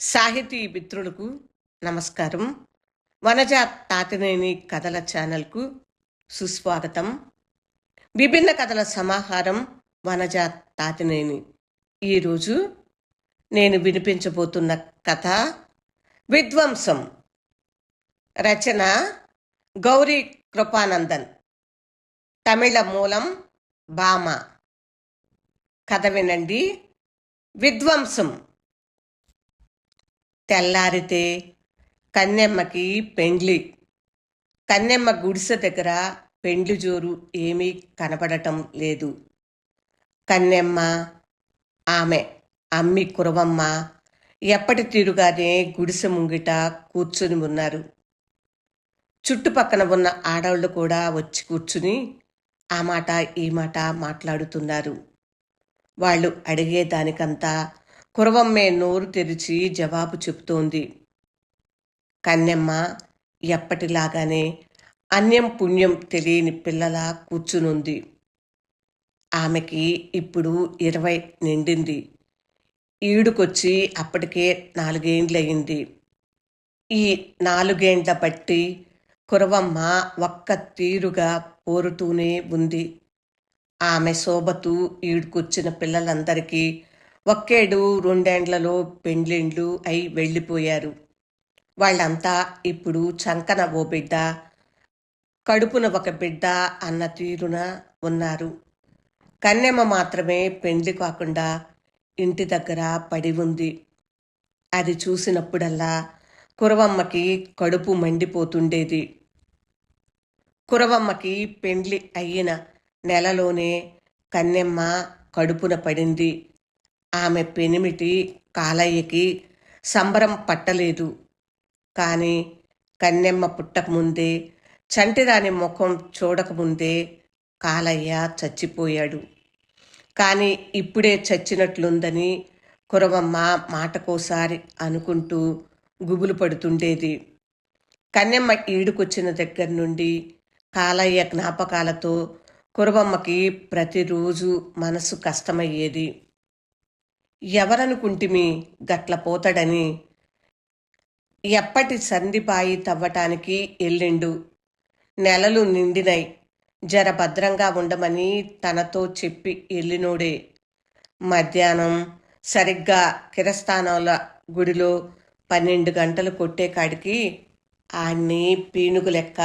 సాహితీ మిత్రులకు నమస్కారం. వనజ తాతినేని కథల ఛానల్కు సుస్వాగతం. విభిన్న కథల సమాహారం వనజ తాతినేని. ఈరోజు నేను వినిపించబోతున్న కథ విధ్వంసం. రచన గౌరీ కృపానందన్. తమిళ మూలం బామ కథ వినండి. విధ్వంసం. తెల్లారితే కన్నెమ్మకి పెండ్లి. కన్నెమ్మ గుడిసె దగ్గర పెండ్లి జోరు ఏమీ కనపడటం లేదు. కన్నెమ్మ ఆమె అమ్మి కురవమ్మ ఎప్పటి తీరుగానే గుడిసె ముంగిట కూర్చుని ఉన్నారు. చుట్టుపక్కన ఉన్న ఆడవాళ్ళు కూడా వచ్చి కూర్చుని ఆ మాట ఈ మాట మాట్లాడుతున్నారు. వాళ్ళు అడిగేదానికంతా కురవమ్మే నోరు తెరిచి జవాబు చెబుతోంది. కన్నెమ్మ ఎప్పటిలాగానే అన్యం పుణ్యం తెలియని పిల్లలా కూర్చునుంది. ఆమెకి ఇప్పుడు ఇరవై నిండింది. ఈడుకొచ్చి అప్పటికే నాలుగేండ్లయింది. ఈ నాలుగేండ్ల బట్టి కురవమ్మ ఒక్క తీరుగా పోరుతూనే ఉంది. ఆమె శోభతూ ఈడుకొచ్చిన పిల్లలందరికీ ఒక్కేడు రెండేండ్లలో పెండ్లిండ్లు అయి వెళ్ళిపోయారు. వాళ్ళంతా ఇప్పుడు చంకన ఓ బిడ్డ కడుపున ఒక బిడ్డ అన్న తీరున ఉన్నారు. కన్నెమ్మ మాత్రమే పెండ్లి కాకుండా ఇంటి దగ్గర పడి ఉంది. అది చూసినప్పుడల్లా కురవమ్మకి కడుపు మండిపోతుండేది. కురవమ్మకి పెండ్లి అయిన నెలలోనే కన్నెమ్మ కడుపున పడింది. ఆమె పెనిమిటి కాలయ్యకి సంబరం పట్టలేదు. కానీ కన్నెమ్మ పుట్టకముందే చంటిదాని ముఖం చూడకముందే కాలయ్య చచ్చిపోయాడు. కానీ ఇప్పుడే చచ్చినట్లుందని కురవమ్మ మాటకోసారి అనుకుంటూ గుబులు పడుతుండేది. కన్నెమ్మ ఈడుకొచ్చిన దగ్గర నుండి కాలయ్య జ్ఞాపకాలతో కురవమ్మకి ప్రతిరోజు మనసు కష్టమయ్యేది. ఎవరనుకుంటిమి గట్ల పోతాడని? ఎప్పటి సంధిపాయి తవ్వటానికి ఎల్లిండు నెలలు నిండినై జర భద్రంగా ఉండమని తనతో చెప్పి ఎల్లినోడే మధ్యాహ్నం సరిగ్గా కిరస్థానంల గుడిలో పన్నెండు గంటలు కొట్టే కాడికి ఆయన్ని పీనుగు లెక్క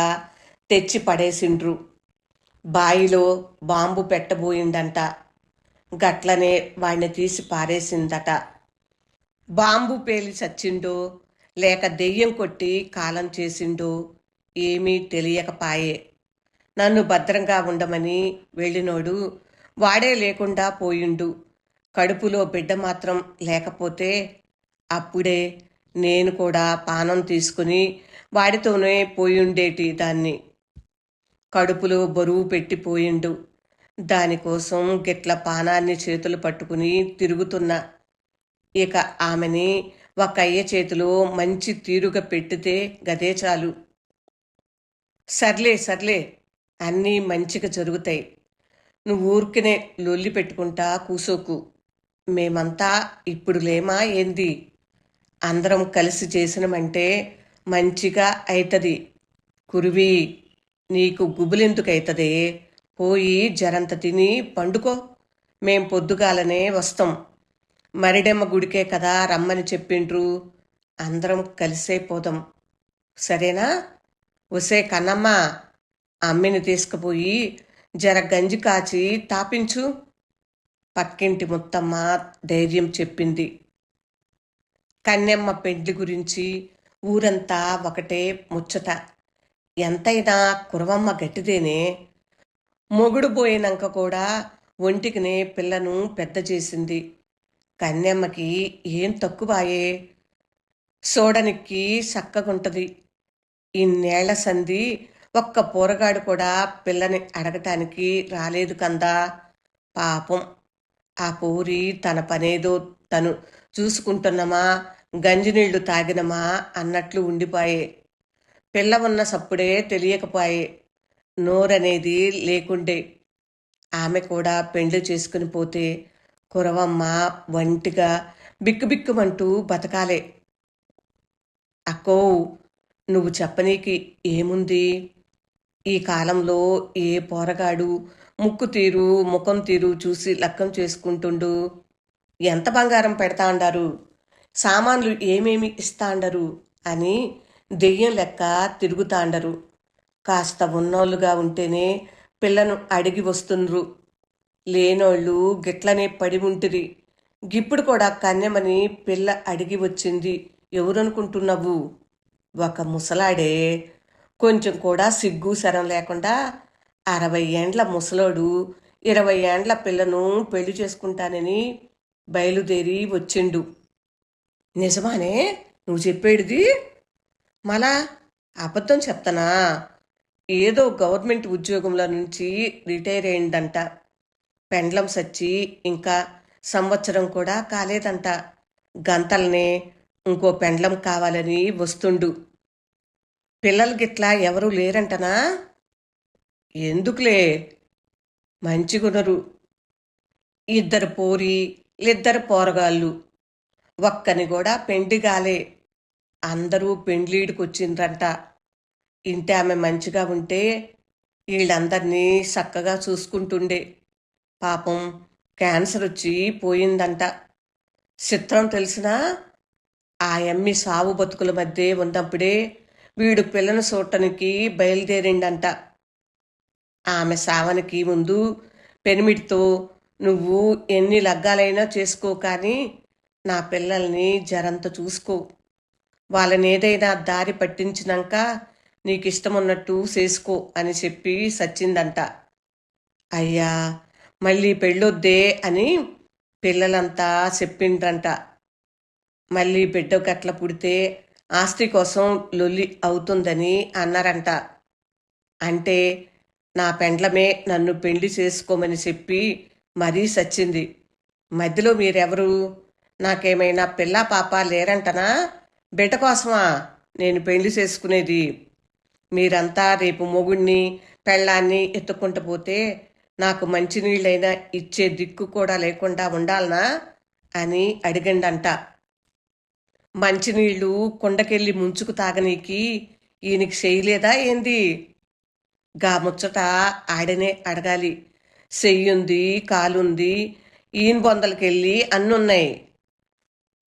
తెచ్చి పడేసిండ్రు. బాయిలో బాంబు పెట్టబోయిందంట. గట్లనే వాడిని తీసి పారేసిందట. బాంబు పేలి చచ్చిండో లేక దెయ్యం కొట్టి కాలం చేసిండో ఏమీ తెలియకపాయే. నన్ను భద్రంగా ఉండమని వెళ్ళినోడు వాడే లేకుండా పోయిండు. కడుపులో బిడ్డ మాత్రం లేకపోతే అప్పుడే నేను కూడా పానం తీసుకుని వాడితోనే పోయుండేటి దాన్ని. కడుపులో బరువు పెట్టిపోయిండు. దానికోసం గిట్ల పానాన్ని చేతులు పట్టుకుని తిరుగుతున్న. ఇక ఆమెని ఒక అయ్య చేతిలో మంచి తీరుగా పెట్టితే గదే చాలు. సర్లే సర్లే అన్నీ మంచిగా జరుగుతాయి. నువ్వు ఊరికనే లొల్లి పెట్టుకుంటా కూసోకు. మేమంతా ఇప్పుడు లేమా ఏంది? అందరం కలిసి చేసినమంటే మంచిగా అవుతుంది కురువి నీకు గుబులెందుకైతదే? పోయి జరంత తిని పండుకో. మేం పొద్దుగాలనే వస్తాం. మరిడెమ్మ గుడికే కదా రమ్మని చెప్పిండ్రు. అందరం కలిసే పోదాం. సరేనా? ఒసే కన్నమ్మ అమ్మిని తీసుకుపోయి జర గంజి కాచి తాపించు. పక్కింటి ముత్తమ్మ ధైర్యం చెప్పింది. కన్నెమ్మ పెండ్లి గురించి ఊరంతా ఒకటే ముచ్చట. ఎంతైనా కురవమ్మ గట్టిదేనే మొగుడు పోయినాక కూడా ఒంటికినే పిల్లను పెద్ద చేసింది. కన్నెమ్మకి ఏం తక్కువాయే? సోడనికి చక్కగుంటది. ఇన్నేళ్ళ సంధి ఒక్క పోరగాడు కూడా పిల్లని అడగటానికి రాలేదు కందా? పాపం. ఆ పూరి తన పనేదో తను చూసుకుంటున్నమా? గంజినీళ్ళు తాగినమా? అన్నట్లు ఉండిపోయే. పిల్ల ఉన్న సప్పుడే తెలియకపోయే. నోరనేది లేకుండే ఆమె కూడా పెండ్లి చేసుకుని పోతే కురవమ్మ వంటిగా బిక్కుబిక్కుమంటూ బతకాలే. అక్కో నువ్వు చెప్పనీకి ఏముంది? ఈ కాలంలో ఏ పోరగాడు ముక్కు తీరు ముఖం తీరు చూసి లక్కం చేసుకుంటుండు? ఎంత బంగారం పెడతా అండారు? సామాన్లు ఏమేమి ఇస్తా అండరు? అని దెయ్యం లెక్క తిరుగుతాండరు కాస్త ఉన్నోళ్ళుగా ఉంటేనే పిల్లను అడిగి వస్తుండ్రు. లేనోళ్ళు గిట్లనే పడి ఉంటిరి. గిప్పుడు కూడా కన్యమని పిల్ల అడిగి వచ్చింది. ఎవరనుకుంటున్నావు? ఒక ముసలాడే. కొంచెం కూడా సిగ్గు శరం లేకుండా అరవై ఏండ్ల ముసలోడు ఇరవై ఏండ్ల పిల్లను పెళ్ళి చేసుకుంటానని బయలుదేరి వచ్చిండు. నిజమానే? నువ్వు చెప్పేడిది? మళ్ళా అబద్ధం చెప్తానా? ఏదో గవర్నమెంట్ ఉద్యోగంలో నుంచి రిటైర్ అయిందంట. పెండ్లం సచ్చి ఇంకా సంవత్సరం కూడా కాలేదంట. గంతల్నే ఇంకో పెండ్లం కావాలని వస్తుండు. పిల్లలు గిట్లా ఎవరూ లేరంటనా? ఎందుకులే? మంచిగునరు ఇద్దరు పోరి ఇద్దరు పోరగాళ్ళు. ఒక్కని కూడా పెండి కాలే. అందరూ పెండ్లీడికొచ్చిండ్రంట. ఇంటి ఆమె మంచిగా ఉంటే వీళ్ళందరినీ చక్కగా చూసుకుంటుండే. పాపం క్యాన్సర్ వచ్చి పోయిందంట. చిత్రం తెలిసినా ఆ ఎమ్మి సావు బతుకుల మధ్య ఉన్నప్పుడే వీడు పిల్లను చూడటానికి బయలుదేరిండంట. ఆమె సావనికి ముందు పెనిమిటితో నువ్వు ఎన్ని లగ్గాలైనా చేసుకో కానీ నా పిల్లల్ని జరంత చూసుకో. వాళ్ళని ఏదైనా దారి పట్టించినాక నీకు ఇష్టమున్నట్టు చేసుకో అని చెప్పి సచ్చిందంట. అయ్యా మళ్ళీ పెళ్ళొద్దే అని పిల్లలంతా చెప్పిండ్రంట. మళ్ళీ బిడ్డ అట్లా పుడితే ఆస్తి కోసం లొల్లి అవుతుందని అన్నారంట. అంటే నా పెండ్లమే నన్ను పెళ్ళి చేసుకోమని చెప్పి మరీ సచ్చింది. మధ్యలో మీరెవరు? నాకేమైనా పిల్ల పాప లేరంటనా? బిడ్డ కోసమా నేను పెళ్ళి చేసుకునేది? మీరంతా రేపు మొగుణ్ణి పెళ్ళాన్ని ఎత్తుకుంటూ పోతే నాకు మంచినీళ్ళైనా ఇచ్చే దిక్కు కూడా లేకుండా ఉండాలనా? అని అడిగండంట. మంచినీళ్ళు కుండకెళ్ళి ముంచుకు తాగనీకి ఈయనకి చేయలేదా ఏంది? గా ముచ్చట ఆడనే అడగాలి. చెయ్యుంది కాలుంది ఈయన బొందలకెళ్ళి అన్నున్నాయి.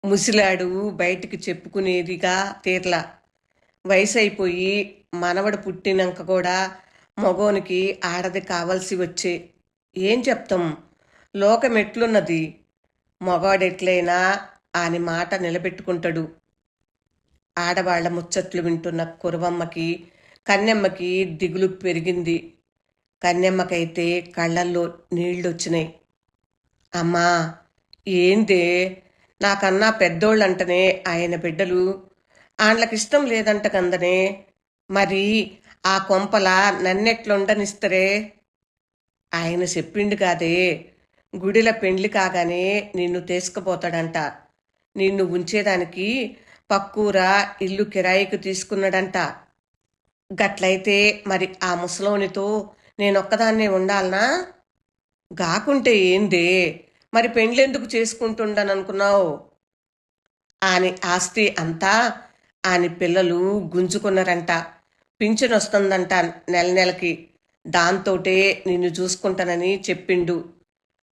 ముసిలాడు బయటికి చెప్పుకునేదిగా తీర్ల. వయసు అయిపోయి మనవడు పుట్టినాక కూడా మగోనికి ఆడది కావలసి వచ్చే. ఏం చెప్తాం? లోకం ఎట్లున్నది? మగవాడెట్లయినా అని మాట నిలబెట్టుకుంటాడు. ఆడవాళ్ళ ముచ్చట్లు వింటున్న కురవమ్మకి కన్నెమ్మకి దిగులు పెరిగింది. కన్నెమ్మకైతే కళ్ళల్లో నీళ్ళొచ్చినాయి. అమ్మా ఏందే? నాకన్నా పెద్దోళ్ళంటనే ఆయన బిడ్డలు ఆండ్లకిష్టం లేదంట కందనే. మరి ఆ కొంపల నన్నెట్లుండనిస్తరే? ఆయన చెప్పిండు కాదే గుడిల పెండ్లి కాగానే నిన్ను తీసుకుపోతాడంట. నిన్ను ఉంచేదానికి పక్కూర ఇల్లు కిరాయికి తీసుకున్నాడంట. గట్లయితే మరి ఆ ముసలోనితో నేనొక్కదాన్నే ఉండాలనా? గాకుంటే ఏందే? మరి పెండ్లెందుకు చేసుకుంటుండననుకున్నావు? ఆని ఆస్తి అంతా ఆని పిల్లలు గుంజుకున్నారంట. పింఛన్ వస్తుందంట నెల నెలకి. దాంతోటే నిన్ను చూసుకుంటానని చెప్పిండు.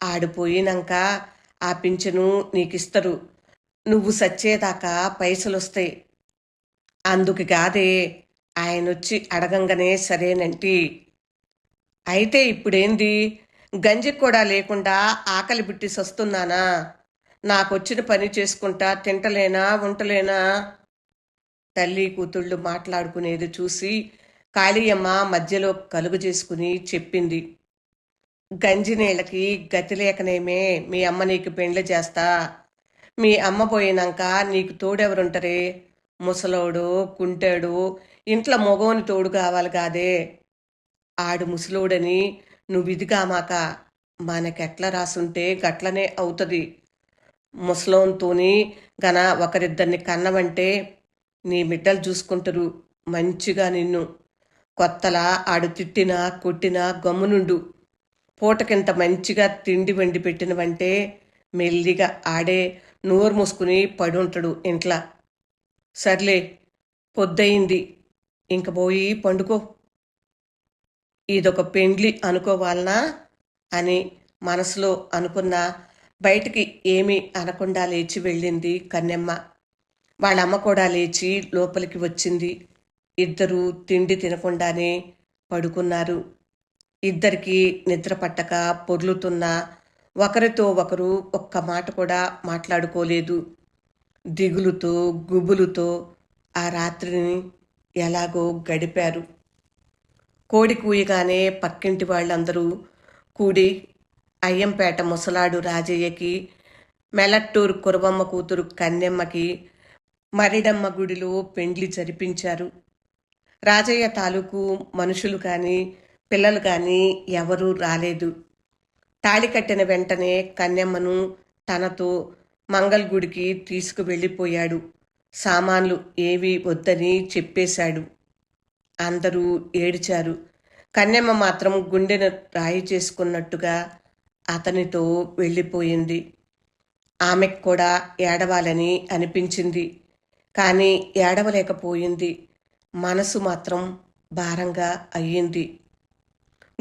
ఆడిపోయినాక ఆ పింఛను నీకిస్తరు. నువ్వు సచ్చేదాకా పైసలొస్తాయి. అందుకు కాదే ఆయనొచ్చి అడగంగానే సరేనంటి. అయితే ఇప్పుడేంది? గంజికి కూడా లేకుండా ఆకలి బిట్టి సస్తున్నానా నాకొచ్చిన పని చేసుకుంటా తింటలేనా ఉంటలేనా? తల్లి కూతుళ్ళు మాట్లాడుకునేది చూసి కాళీయమ్మ మధ్యలో కలుగు చేసుకుని చెప్పింది గంజి నీళ్ళకి గతి లేకనేమే మీ అమ్మ నీకు పెండ్లి చేస్తా. మీ అమ్మ పోయినాక నీకు తోడెవరుంటరే? ముసలోడు కుంటాడు ఇంట్లో మగోని తోడు కావాలి కాదే. ఆడు ముసలోడని నువ్వు మాక మనకెట్లా రాసుంటే గట్లనే అవుతుంది. ముసలోన్తోని గన ఒకరిద్దరిని కన్నవంటే నీ బిడ్డలు చూసుకుంటారు. మంచిగా నిన్ను కొత్తలా ఆడు తిట్టినా కొట్టినా గమ్మునుండు పూటకింత మంచిగా తిండి వండి పెట్టినవంటే మెల్లిగా ఆడే నోరు మూసుకుని పడుంటాడు ఇంట్లో. సర్లే పొద్దయింది. ఇంక పోయి పండుకో. ఇదొక పెండ్లి అనుకోవాలనా అని మనసులో అనుకున్న బయటికి ఏమీ అనకుండా లేచి వెళ్ళింది కన్నెమ్మ. వాళ్ళమ్మ కూడా లేచి లోపలికి వచ్చింది. ఇద్దరు తిండి తినకుండానే పడుకున్నారు. ఇద్దరికి నిద్ర పట్టక పొర్లుతున్న ఒకరితో ఒకరు ఒక్క మాట కూడా మాట్లాడుకోలేదు. దిగులుతో గుబులుతో ఆ రాత్రిని ఎలాగో గడిపారు. కోడి కూయగానే పక్కింటి వాళ్ళందరూ కూడి అయ్యంపేట ముసలాడు రాజయ్యకి మెలట్టూరు కురవమ్మ కూతురు కన్నెమ్మకి మరిడమ్మ గుడిలో పెండ్లి జరిపించారు. రాజయ్య తాలూకు మనుషులు కానీ పిల్లలు కానీ ఎవరూ రాలేదు. తాళి కట్టిన వెంటనే కన్నెమ్మను తనతో మంగళగుడికి తీసుకువెళ్ళిపోయాడు. సామాన్లు ఏవి వద్దని చెప్పేశాడు. అందరూ ఏడిచారు. కన్నెమ్మ మాత్రం గుండెను రాయి చేసుకున్నట్టుగా అతనితో వెళ్ళిపోయింది. ఆమెకు కూడా ఏడవాలని అనిపించింది. కానీ ఏడవలేకపోయింది. మనసు మాత్రం భారంగా అయ్యింది.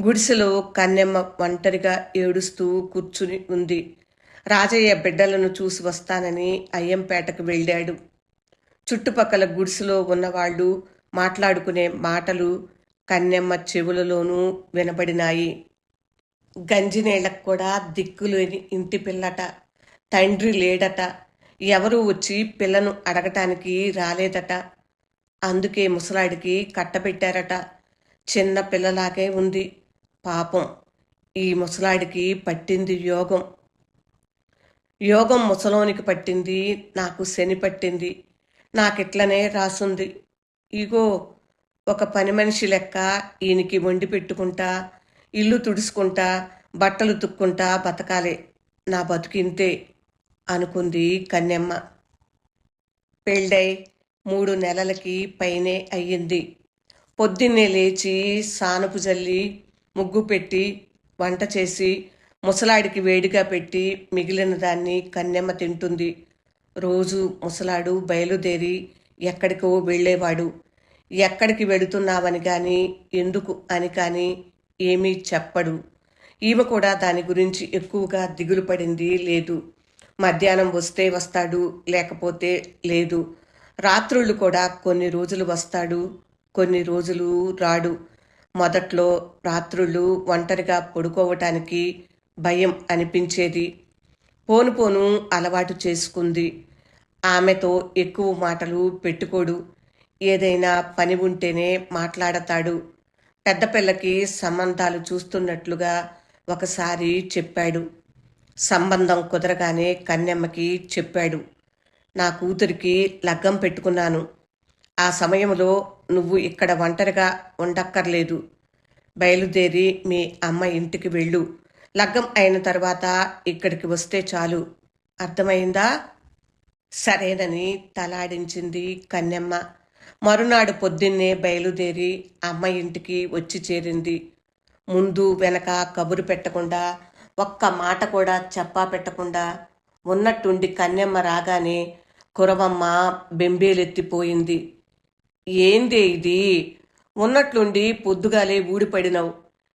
గుడిసెలో కన్నెమ్మ ఒంటరిగా ఏడుస్తూ కూర్చుని ఉంది. రాజయ్య బిడ్డలను చూసి వస్తానని అయ్యంపేటకు వెళ్ళాడు. చుట్టుపక్కల గుడిసెలో ఉన్నవాళ్ళు మాట్లాడుకునే మాటలు కన్నెమ్మ చెవులలోనూ వినబడినాయి. గంజినేళ్ళకు కూడా దిక్కులేని ఇంటి పిల్లట తండ్రి లేడట ఎవరు వచ్చి పిల్లను అడగటానికి రాలేదట. అందుకే ముసలాడికి కట్టబెట్టారట. చిన్న పిల్లలాగే ఉంది. పాపం. ఈ ముసలాడికి పట్టింది యోగం. యోగం ముసలోనికి పట్టింది. నాకు శని పట్టింది. నాకిట్లనే రాసుంది. ఇగో ఒక పని మనిషి లెక్క ఈయనకి వండి పెట్టుకుంటా ఇల్లు తుడుచుకుంటా బట్టలు తుక్కుంటా బతకాలే. నా బతుకింతే అనుకుంది కన్నెమ్మ. పెళ్ళై మూడు నెలలకి పైనే అయ్యింది. పొద్దున్నే లేచి సానుపు జల్లి ముగ్గు పెట్టి వంట చేసి ముసలాడికి వేడిగా పెట్టి మిగిలిన దాన్ని కన్నెమ్మ తింటుంది. రోజు ముసలాడు బయలుదేరి ఎక్కడికో వెళ్ళేవాడు. ఎక్కడికి వెళుతున్నావని కానీ ఎందుకు అని కానీ ఏమీ చెప్పడు. ఈమె కూడా దాని గురించి ఎక్కువగా దిగులు పడింది లేదు. మధ్యాహ్నం వస్తే వస్తాడు లేకపోతే లేదు. రాత్రుళ్ళు కూడా కొన్ని రోజులు వస్తాడు కొన్ని రోజులు రాడు. మొదట్లో రాత్రుళ్ళు ఒంటరిగా పడుకోవటానికి భయం అనిపించేది. పోను పోను అలవాటు చేసుకుంది. ఆమెతో ఎక్కువ మాటలు పెట్టుకోడు. ఏదైనా పని ఉంటేనే మాట్లాడతాడు. పెద్ద పిల్లకి సంబంధాలు చూస్తున్నట్లుగా ఒకసారి చెప్పాడు. సంబంధం కుదరగానే కన్నెమ్మకి చెప్పాడు. నా కూతురికి లగ్గం పెట్టుకున్నాను. ఆ సమయంలో నువ్వు ఇక్కడ ఒంటరిగా ఉండక్కర్లేదు. బయలుదేరి మీ అమ్మ ఇంటికి వెళ్ళు. లగ్గం అయిన తర్వాత ఇక్కడికి వస్తే చాలు. అర్థమైందా? సరేనని తలాడించింది కన్నెమ్మ మరునాడు పొద్దున్నే బయలుదేరి అమ్మ ఇంటికి వచ్చి చేరింది. ముందు వెనక కబురు పెట్టకుండా ఒక్క మాట కూడా చెప్పా పెట్టకుండా ఉన్నట్టుండి కన్నెమ్మ రాగానే కురవమ్మ బెంబేలెత్తిపోయింది. ఏందే ఇది? ఉన్నట్లుండి పొద్దుగాలే ఊడిపడినవు.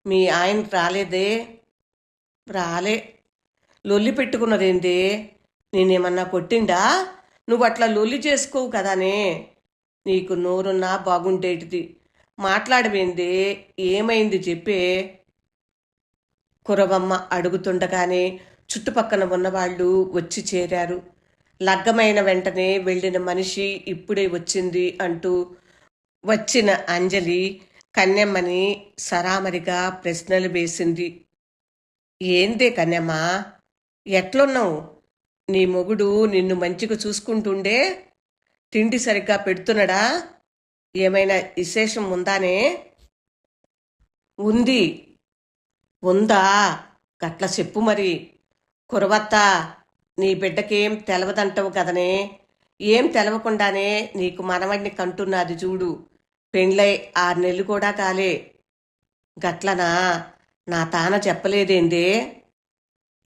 మీ ఆయన రాలేదే? రాలే. లొల్లి పెట్టుకున్నదేందే? నేనేమన్నా కొట్టిండా? నువ్వు అట్లా లొల్లి చేసుకోవు కదానే? నీకు నోరున్నా బాగుండేటిది. మాట్లాడవేందే? ఏమైంది చెప్పే? కురవమ్మ అడుగుతుండగానే చుట్టుపక్కన ఉన్నవాళ్ళు వచ్చి చేరారు. లగ్గమైన వెంటనే వెళ్ళిన మనిషి ఇప్పుడే వచ్చింది అంటూ వచ్చిన అంజలి కన్యమ్మని సరామరిగా ప్రశ్నలు వేసింది. ఏందే కన్యమ్మ? ఎట్లున్నావు? నీ మొగుడు నిన్ను మంచిగా చూసుకుంటుండే? తిండి సరిగ్గా పెడుతున్నాడా? ఏమైనా విశేషం ఉందానే? ఉంది. ఉందా? గట్ల చెప్పు మరి. కురవత్త నీ బిడ్డకేం తెలవదంటవు కదనే. ఏం తెలవకుండానే నీకు మనవడిని కంటున్నది చూడు. పెండ్లై ఆరు నెలలు కూడా కాలే. గట్లనా? నా తాన చెప్పలేదేందే?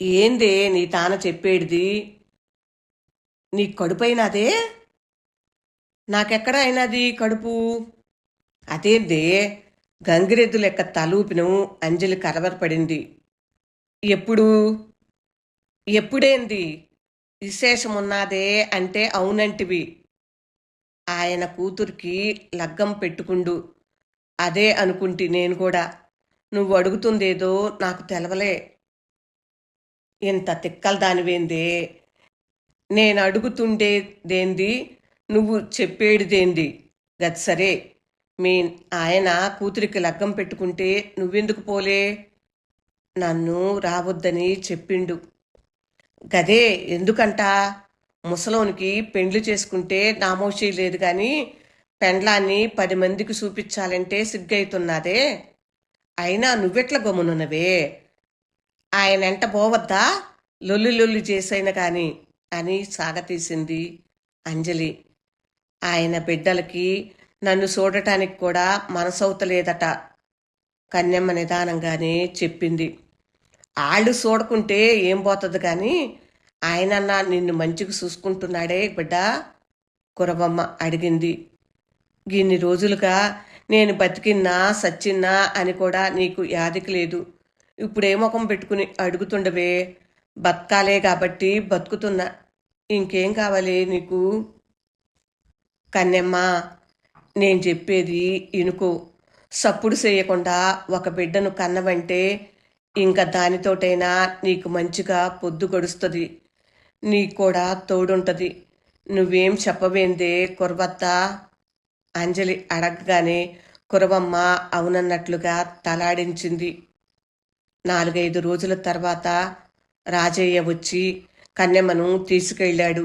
ఏందే నీ తాన చెప్పేడిది? నీ కడుపైనదే? నాకెక్కడ అయినది కడుపు? అదేందే? గంగిరెద్దు లెక్క తలూపిను అంజలి కలవరపడింది ఎప్పుడు? ఎప్పుడేంది? విశేషమున్నాదే అంటే అవునంటివి. ఆయన కూతురికి లగ్గం పెట్టుకుండు. అదే అనుకుంటి నేను కూడా. నువ్వు అడుగుతుందేదో నాకు తెలవలే. ఇంత తిక్కల దానివేందే నేను అడుగుతుండేదేంది? నువ్వు చెప్పేడిదేంది? గది సరే. మీ ఆయన కూతురికి లగ్గం పెట్టుకుంటే నువ్వెందుకు పోలే? నన్ను రావద్దని చెప్పిండు. గదే ఎందుకంట? ముసలోనికి పెండ్లు చేసుకుంటే నామోషి లేదు కానీ పెండ్లాన్ని పది మందికి చూపించాలంటే సిగ్గైతున్నదే అయినా నువ్వెట్ల గమ్మునున్నవే? ఆయన ఎంట పోవద్దా? లొల్లి లొల్లి చేసైన కాని అని సాగతీసింది అంజలి. ఆయన బిడ్డలకి నన్ను చూడటానికి కూడా మనసవుతలేదట కన్యమ్మ నిదానంగానే చెప్పింది. ఆళ్ళు చూడకుంటే ఏం పోతుంది కానీ ఆయనన్న నిన్ను మంచిగా చూసుకుంటున్నాడే బిడ్డ కురవమ్మ అడిగింది. గిన్ని రోజులుగా నేను బతికిన్నా సచ్చిన్నా అని కూడా నీకు యాదికి లేదు. ఇప్పుడే ముఖం పెట్టుకుని అడుగుతుండవే. బతకాలే కాబట్టి బతుకుతున్నా. ఇంకేం కావాలి నీకు? కన్నెమ్మ నేను చెప్పేది ఇనుకో సప్పుడు చేయకుండా ఒక బిడ్డను కన్నవంటే ఇంకా దానితోటైనా నీకు మంచిగా పొద్దు గడుస్తుంది. నీకు కూడా తోడుంటుంది. నువ్వేం చెప్పవేందే కురవత్త? అంజలి అడగగానే కురవమ్మ అవునన్నట్లుగా తలాడించింది. నాలుగైదు రోజుల తర్వాత రాజయ్య వచ్చి కన్నెమ్మను తీసుకెళ్ళాడు.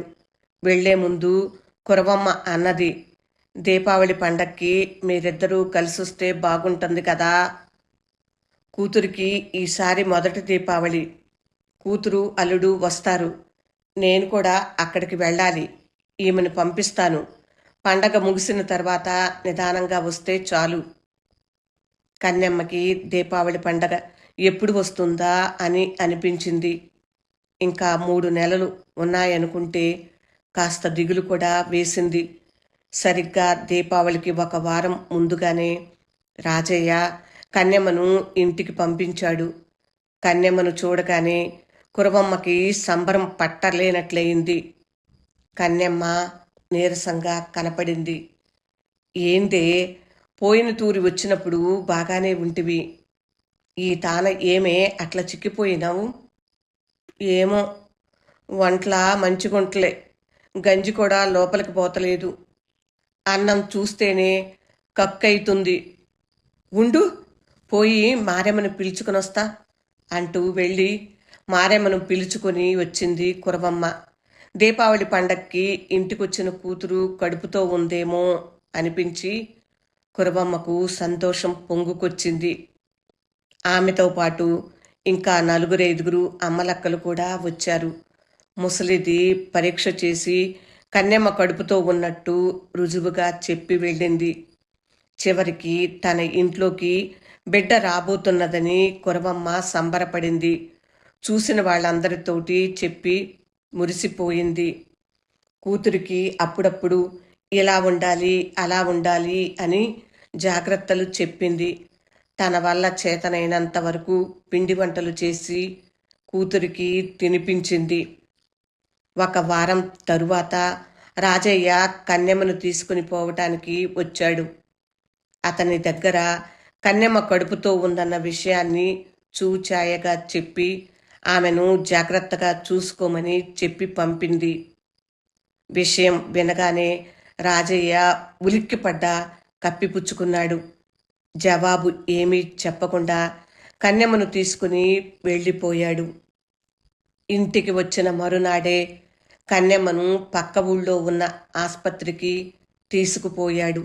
వెళ్ళే ముందు కురవమ్మ అన్నది దీపావళి పండక్కి మీరిద్దరూ కలిసి వస్తే బాగుంటుంది కదా? కూతురికి ఈసారి మొదటి దీపావళి. కూతురు అల్లుడు వస్తారు. నేను కూడా అక్కడికి వెళ్ళాలి. ఈమెను పంపిస్తాను. పండగ ముగిసిన తర్వాత నిదానంగా వస్తే చాలు. కన్నెమ్మకి దీపావళి పండగ ఎప్పుడు వస్తుందా అని అనిపించింది. ఇంకా మూడు నెలలు ఉన్నాయనుకుంటే కాస్త దిగులు కూడా వేసింది. సరిగ్గా దీపావళికి ఒక వారం ముందుగానే రాజయ్య కన్యమ్మను ఇంటికి పంపించాడు. కన్యమ్మను చూడగానే కురవమ్మకి సంబరం పట్టలేనట్లయింది. కన్యమ్మ నీరసంగా కనపడింది. ఏందే? పోయిన తూరి వచ్చినప్పుడు బాగానే ఉంటివి. ఈ తాన ఏమే అట్లా చిక్కిపోయినావు? ఏమో వంట్ల మంచిగుంట్లే. గంజి కూడా లోపలికి పోతలేదు. అన్నం చూస్తేనే కక్కైతుంది. ఉండు పోయి మారెమ్మను పిలుచుకొని వస్తా అంటూ వెళ్ళి మారెమ్మను పిలుచుకొని వచ్చింది కురవమ్మ. దీపావళి పండక్కి ఇంటికొచ్చిన కూతురు కడుపుతో ఉందేమో అనిపించి కురవమ్మకు సంతోషం పొంగుకొచ్చింది. ఆమెతో పాటు ఇంకా నలుగురు ఐదుగురు అమ్మలక్కలు కూడా వచ్చారు. ముసలిది పరీక్ష చేసి కన్నెమ్మ కడుపుతో ఉన్నట్టు రుజువుగా చెప్పి వెళ్ళింది. చివరికి తన ఇంట్లోకి బిడ్డ రాబోతున్నదని కురవమ్మ సంబరపడింది. చూసిన వాళ్ళందరితోటి చెప్పి మురిసిపోయింది. కూతురికి అప్పుడప్పుడు ఇలా ఉండాలి అలా ఉండాలి అని జాగ్రత్తలు చెప్పింది. తన వల్ల చేతనైనంత వరకు పిండి వంటలు చేసి కూతురికి తినిపించింది. ఒక వారం తరువాత రాజయ్య కన్నెమ్మను తీసుకుని పోవటానికి వచ్చాడు. అతని దగ్గర కన్నెమ్మ కడుపుతో ఉందన్న విషయాన్ని చూచాయగా చెప్పి ఆమెను జాగ్రత్తగా చూసుకోమని చెప్పి పంపింది. విషయం వినగానే రాజయ్య ఉలిక్కిపడ్డ కప్పిపుచ్చుకున్నాడు. జవాబు ఏమీ చెప్పకుండా కన్యమ్మను తీసుకుని వెళ్ళిపోయాడు. ఇంటికి వచ్చిన మరునాడే కన్నెమ్మను పక్క ఊళ్ళో ఉన్న ఆసుపత్రికి తీసుకుపోయాడు.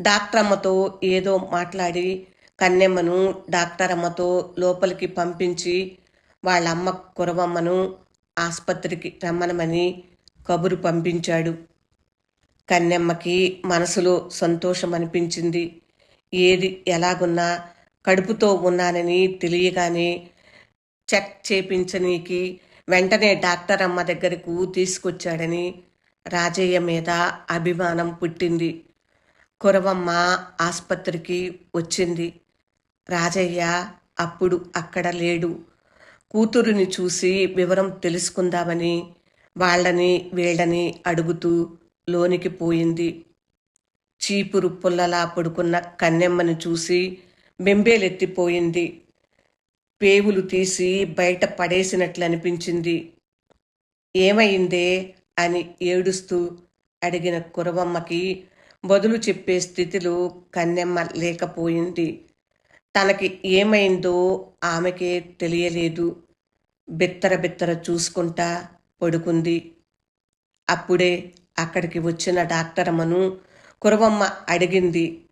డాక్టర్ అమ్మతో ఏదో మాట్లాడి కన్నెమ్మను డాక్టర్ అమ్మతో లోపలికి పంపించి వాళ్ళమ్మ కురవమ్మను ఆసుపత్రికి రమ్మనమని కబురు పంపించాడు. కన్నెమ్మకి మనసులో సంతోషం అనిపించింది ఏది ఎలాగున్నా కడుపుతో ఉన్నానని తెలియగానే చెక్ చేపించనీకి వెంటనే డాక్టర్ అమ్మ దగ్గరకు తీసుకొచ్చాడని రాజయ్య మీద అభిమానం పుట్టింది. కురవమ్మ ఆసుపత్రికి వచ్చింది. రాజయ్య అప్పుడు అక్కడ లేడు. కూతురుని చూసి వివరం తెలుసుకుందామని వాళ్ళని వీళ్ళని అడుగుతూ లోనికి పోయింది. చీపురు పుల్లలా పడుకున్న కన్నెమ్మని చూసి బెంబేలెత్తిపోయింది. పేవులు తీసి బయట పడేసినట్లు అనిపించింది. ఏమైందే? అని ఏడుస్తూ అడిగిన కురవమ్మకి బదులు చెప్పే స్థితిలో కన్నెమ్మ లేకపోయింది. తనకి ఏమైందో ఆమెకే తెలియలేదు. బిత్తర బిత్తర చూసుకుంటా పడుకుంది. అప్పుడే అక్కడికి వచ్చిన డాక్టర్ అమ్మను కురవమ్మ అడిగింది.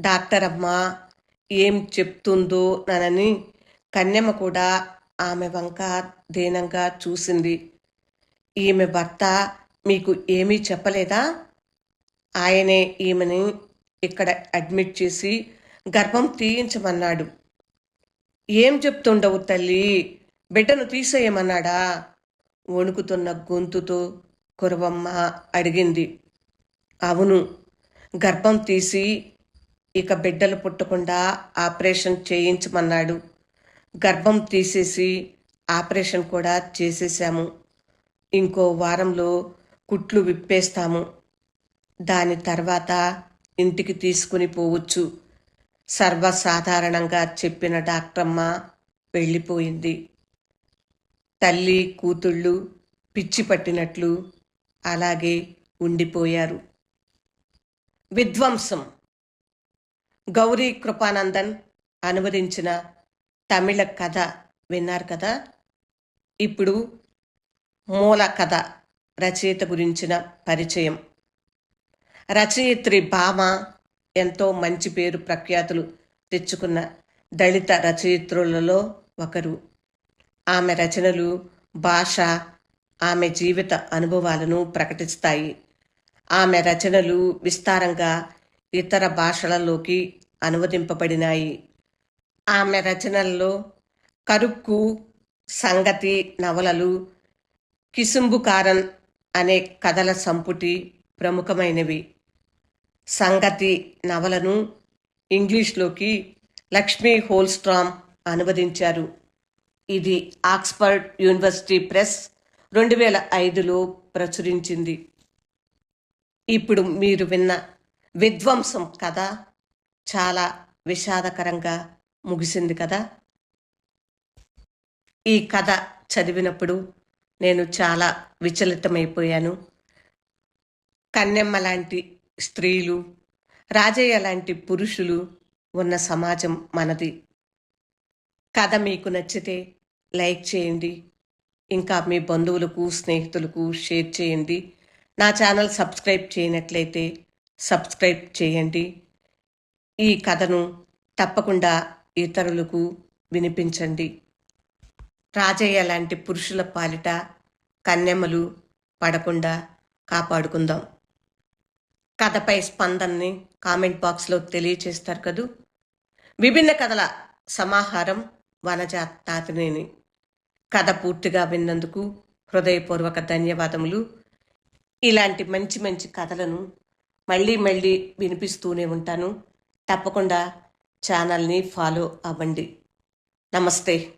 డాక్టర్ అమ్మ ఏం చెప్తుందో ననని కన్యమ్మ కూడా ఆమె వంక దీనంగా చూసింది. ఈమె భర్త మీకు ఏమీ చెప్పలేదా? ఆయనే ఈమెని ఇక్కడ అడ్మిట్ చేసి గర్భం తీయించమన్నాడు. ఏం చెప్తుండవు తల్లి? బిడ్డను తీసేయమన్నాడా? వణుకుతున్న గొంతుతో కురవమ్మ అడిగింది. అవును గర్భం తీసి ఇక బిడ్డలు పుట్టకుండా ఆపరేషన్ చేయించమన్నాడు. గర్భం తీసేసి ఆపరేషన్ కూడా చేసేసాము. ఇంకో వారంలో కుట్లు విప్పేస్తాము. దాని తర్వాత ఇంటికి తీసుకుని పోవచ్చు. సర్వసాధారణంగా చెప్పిన డాక్టర్మ్మ వెళ్ళిపోయింది. తల్లి కూతుళ్ళు పిచ్చి పట్టినట్లు అలాగే ఉండిపోయారు. విధ్వంసం. గౌరీ కృపానందన్ అనువదించిన తమిళ కథ విన్నారు కదా? ఇప్పుడు మూల కథ రచయిత గురించిన పరిచయం. రచయిత్రి భామ ఎంతో మంచి పేరు ప్రఖ్యాతులు తెచ్చుకున్న దళిత రచయిత్రులలో ఒకరు. ఆమె రచనలు భాష ఆమె జీవిత అనుభవాలను ప్రకటిస్తాయి. ఆమె రచనలు విస్తారంగా ఇతర భాషలలోకి అనువదింపబడినాయి. ఆమె రచనల్లో కరుక్కు సంగతి నవలలు కిసుంబుకారన్ అనే కథల సంపుటి ప్రముఖమైనవి. సంగతి నవలను ఇంగ్లీష్లోకి లక్ష్మీ హోల్స్ట్రామ్ అనువదించారు. ఇది ఆక్స్ఫర్డ్ యూనివర్సిటీ ప్రెస్ రెండు వేల ఐదులో ప్రచురించింది. ఇప్పుడు మీరు విన్న విధ్వంసం కథ చాలా విషాదకరంగా ముగిసింది కదా. ఈ కథ చదివినప్పుడు నేను చాలా విచలితమైపోయాను. కన్నెమ్మ లాంటి స్త్రీలు రాజయ్య లాంటి పురుషులు ఉన్న సమాజం మనది. కథ మీకు నచ్చితే లైక్ చేయండి. ఇంకా మీ బంధువులకు స్నేహితులకు షేర్ చేయండి. నా ఛానల్ సబ్స్క్రైబ్ చేయనట్లయితే సబ్స్క్రైబ్ చేయండి. ఈ కథను తప్పకుండా ఇతరులకు వినిపించండి. రాజయ్య లాంటి పురుషుల పాలిట కన్నెమ్మలు పడకుండా కాపాడుకుందాం. కథపై స్పందనని కామెంట్ బాక్స్లో తెలియచేస్తారు కదూ? విభిన్న కథల సమాహారం వనజ తాతినేని కథ పూర్తిగా విన్నందుకు హృదయపూర్వక ధన్యవాదములు. ఇలాంటి మంచి మంచి కథలను మళ్ళీ మళ్ళీ వినిపిస్తూనే ఉంటాను. తప్పకుండా ఛానల్ని ఫాలో అవ్వండి. నమస్తే.